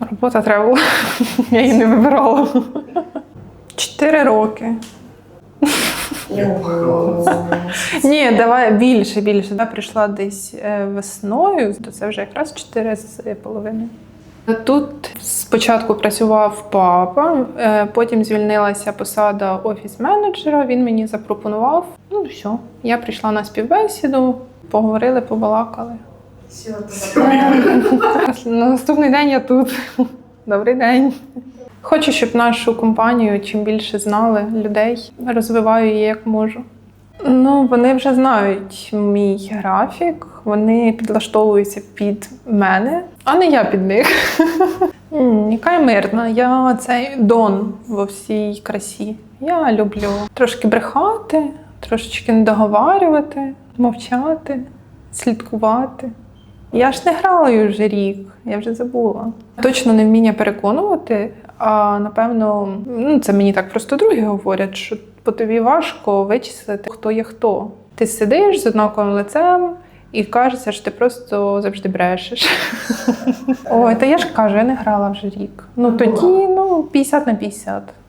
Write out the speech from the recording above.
Робота треба була. Я її не вибирала. Чотири роки. Ні, давай більше, більше. Я прийшла десь е, весною, то це вже якраз чотири з половиною. Тут спочатку працював папа, е, потім звільнилася посада офіс-менеджера. Він мені запропонував. Ну все, я прийшла на співбесіду, поговорили, побалакали. На наступний день я тут. Добрий день. Хочу, щоб нашу компанію чим більше знали людей. Розвиваю її як можу. Ну, вони вже знають мій графік, вони підлаштовуються під мене, а не я під них. Яка я мирна, я цей дон во всій красі. Я люблю трошки брехати, трошечки не договарювати, мовчати, слідкувати. Я ж не грала вже рік, я вже забула. Точно не вміння переконувати, а напевно, ну це мені так просто другі говорять, що по тобі важко вичислити, хто є хто. Ти сидиш з однаковим лицем і кажеться, що ти просто завжди брешеш. Ой, та я ж кажу, я не грала вже рік. Ну тоді ну 50 на 50.